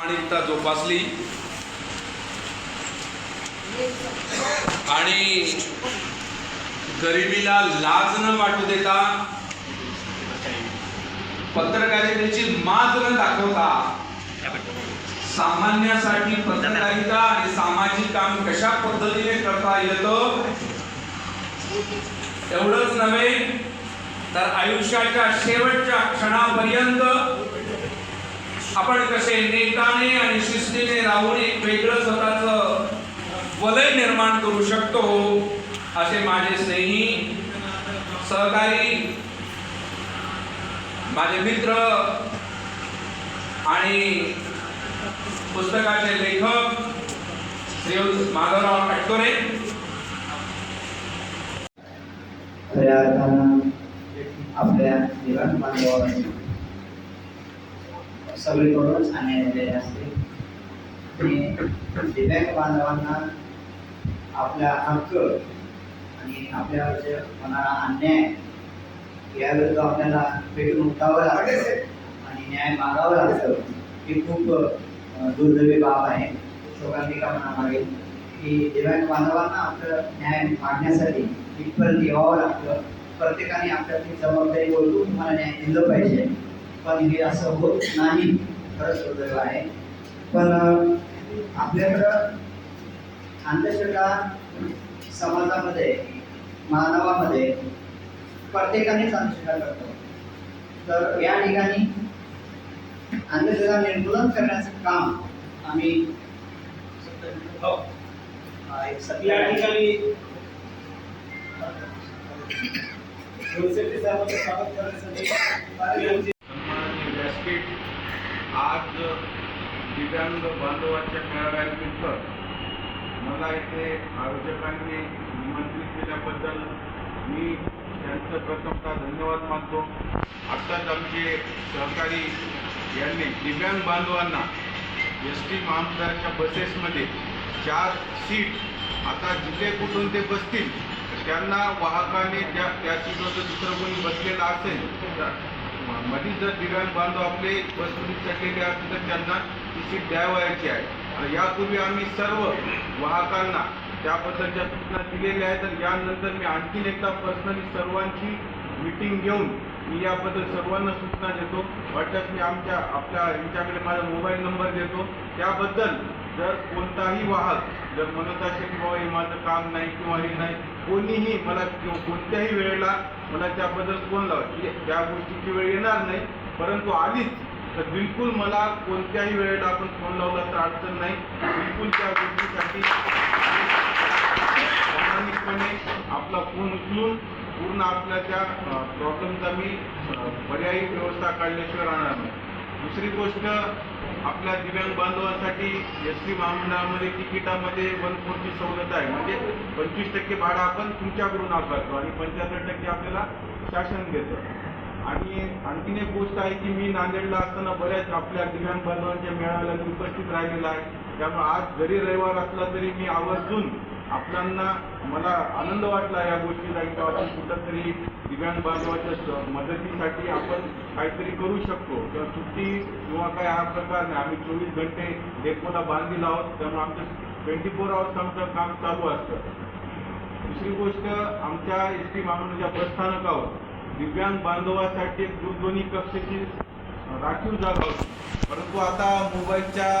प्रामाणिकता जोपासली. आणि गरिबीला लाज न वाटू देता पत्रकारितेची माज न दाखवता सामान्यासाठी पत्रकारिता आणि सामाजिक काम कशा पद्धतीने करता येतं? एवढंच नव्हे तर आयुष्याच्या शेवटच्या क्षणापर्यंत आपण कसे नेटाने आणि शिस्तीने राहून एक वेगळं स्वतःच वलय निर्माण करू शकतो असे माझे स्नेही सहकारी माझे मित्र आणि पुस्तकाचे लेखक श्री माधवराव कटकोरे खऱ्या अर्थानं आपल्या जीवन सगळीकडूनच अन्याय झालेले असते आणि दिव्यांग बांधवांना आपला हक्क आणि आपल्यावर जे होणारा अन्याय याविरुद्ध आपल्याला पेटून उठावं लागतं आणि न्याय मागावं लागतं ही खूप दुर्दैवी बाब आहे. शोकांतिका म्हणा मागेल की दिव्यांग बांधवांना आपलं न्याय मागण्यासाठी इथपर्यंत यावं लागतं. प्रत्येकाने आपल्यातली जबाबदारी बोलून तुम्हाला न्याय दिलं पाहिजे. पण हे असं होत नाही खरंच दुर्दैव आहे. पण आपल्याकडं अंधश्रद्धा समाजामध्ये मानवामध्ये प्रत्येकानेच अंधश्रद्धा करतो. तर या ठिकाणी अंधश्रद्धा निर्मूलन करण्याचं काम आम्ही हो. या ठिकाणी स्वागत करण्यासाठी व्यासपीठ आज दिव्यांग बांधवांच्या मेळाव्यानिमित्त मला इथे आयोजकांनी निमंत्रित केल्याबद्दल मी त्यांचं प्रथमतः धन्यवाद मानतो. आत्ताच आमचे सहकारी यांनी दिव्यांग बांधवांना एस टी महामंडळाच्या बसेसमध्ये चार सीट आता जिथे कुठून ते बसतील त्यांना वाहकाने त्या त्या सीटवर दुसरं कोणी बसलेलं असेल तर मध्ये जर दिव्यांग बांधव आपले बसमध्ये चढलेले असतील तर त्यांना ती सीट द्यावयाची आहे. आणि यापूर्वी आम्ही सर्व वाहकांना त्याबद्दलच्या सूचना दिलेल्या आहेत आणि यानंतर मी आणखीन एकदा पर्सनली सर्वांची मीटिंग घेऊन मी याबद्दल सर्वांना सूचना देतो. वाटत मी आमच्या आपल्या यांच्याकडे माझा मोबाईल नंबर देतो. त्याबद्दल जर कोणताही वाहक जर म्हणत असेल की बाबा हे माझं काम नाही किंवा हे नाही कोणीही मला किंवा कोणत्याही वेळेला मला त्याबद्दल फोन लावा. त्या गोष्टीची वेळ येणार नाही. परंतु आलीच तर बिलकुल मला कोणत्याही वेळेला आपण फोन लावला तर अडचण नाही. बिलकुल त्या गोष्टीसाठी प्रामाणिकपणे आपला फोन उचलून पूर्ण आपल्या त्या प्रॉब्लेमचा मी पर्यायी व्यवस्था काढल्याशिवाय राहणार नाही. दुसरी गोष्ट आपल्या दिव्यांग बांधवांसाठी एस टी महामंडळामध्ये तिकिटामध्ये वन फोरची सवलत आहे. म्हणजे पंचवीस टक्के भाडं आपण तुमच्याकडून आकारतो आणि पंच्याहत्तर टक्के आपल्याला शासन देतं. आणि आणखीन एक गोष्ट आहे की मी नांदेडला असताना बऱ्याच आपल्या दिव्यांग बांधवांच्या मेळाव्याला मी उपस्थित राहिलेला आहे. त्यामुळे आज जरी रविवार असला तरी मी आवर्जून आपल्यांना मला आनंद वाटला या गोष्टीचा. की आपण कुठंतरी दिव्यांग बांधवाच्या मदतीसाठी आपण काहीतरी करू शकतो. किंवा सुट्टी किंवा काय हा प्रकार नाही. आम्ही चोवीस घंटे डेपोला बांधील आहोत. त्यामुळे आमचं ट्वेंटी फोर आवर्स आमचं काम चालू असतं. दुसरी गोष्ट आमच्या एस टी महामंडळाच्या बसस्थानकावर दिव्यांग बांधवासाठी एक दूरध्वनी कक्षाची राखीव जागा होती. परंतु आता मोबाईलच्या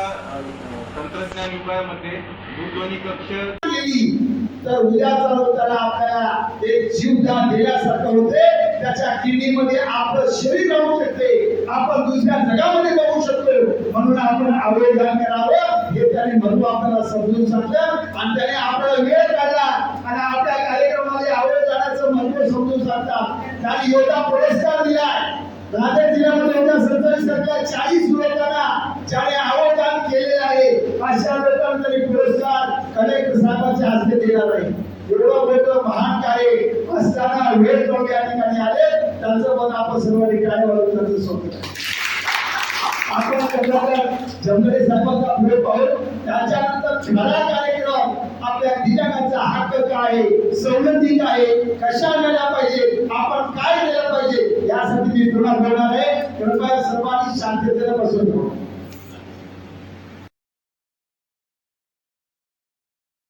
तंत्रज्ञान युगामध्ये दूरध्वनी कक्ष केली. तर उद्याचा त्याला आपल्याला एक जीवदान दिल्यासारखं होते. त्याच्या किडनीमध्ये आपलं शरीर राहू शकते. आपण दुसऱ्या जगामध्ये बघू शकतो. म्हणून आपण अवयदान करावं. हे त्याने महत्त्व आपल्याला समजून सांगलं आणि त्याने आपला वेळ काढला. आणि आपल्या कार्यक्रमामध्ये आवड अवयदानाचं महत्त्व समजून सांगतात. त्याने योगा पुरस्कार दिलाय. नांदेड जिल्ह्यामध्ये एवढ्या सत्तावीस टक्के चाळीस लोकांना ज्याने आवड दान केलेलं आहे. अशा साहेबांच्या हस्ते नाही एवढं मोठं महान कार्य असताना वेळ करून या ठिकाणी आले. त्यांचं मन आपण सर्व ठिकाणी वळून त्यांचं सोबत आपण त्याच्यावर जमदडे साहेबांचा पुढे पाहून त्याच्यानंतर खरा कार्यक्रम आपल्या दिव्यांगाचा हक्क काय सवलती काय कशा मिळाल्या पाहिजे? आपण काय केलं पाहिजे? यासाठी मी पुन्हा करणार आहे. कृपया सर्वांनी शांततेला बसून ठेवा